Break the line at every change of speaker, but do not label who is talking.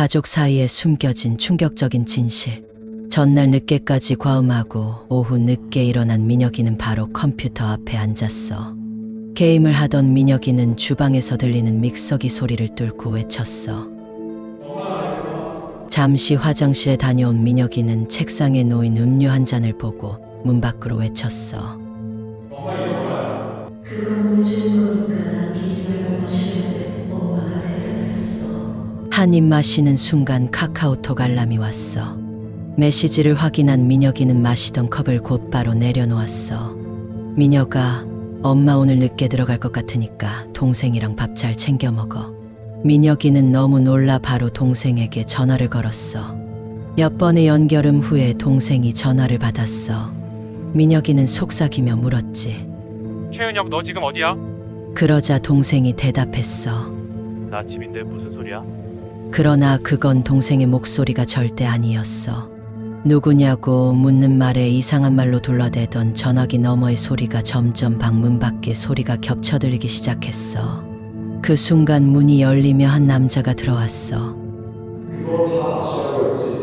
가족 사이에 숨겨진 충격적인 진실. 전날 늦게까지 과음하고 오후 늦게 일어난 민혁이는 바로 컴퓨터 앞에 앉았어. 게임을 하던 민혁이는 주방에서 들리는 믹서기 소리를 뚫고 외쳤어. 잠시 화장실에 다녀온 민혁이는 책상에 놓인 음료 한 잔을 보고 문 밖으로 외쳤어.
그거
한 입 마시는 순간 카카오톡 알람이 왔어. 메시지를 확인한 민혁이는 마시던 컵을 곧바로 내려놓았어. 민혁아, 엄마 오늘 늦게 들어갈 것 같으니까 동생이랑 밥 잘 챙겨 먹어. 민혁이는 너무 놀라 바로 동생에게 전화를 걸었어. 몇 번의 연결음 후에 동생이 전화를 받았어. 민혁이는 속삭이며 물었지.
최은혁 너 지금 어디야?
그러자 동생이 대답했어.
나 집인데 무슨 소리야?
그러나 그건 동생의 목소리가 절대 아니었어. 누구냐고 묻는 말에 이상한 말로 둘러대던 전화기 너머의 소리가 점점 방문 밖의 소리가 겹쳐 들리기 시작했어. 그 순간 문이 열리며 한 남자가 들어왔어.
그거 다 아셔야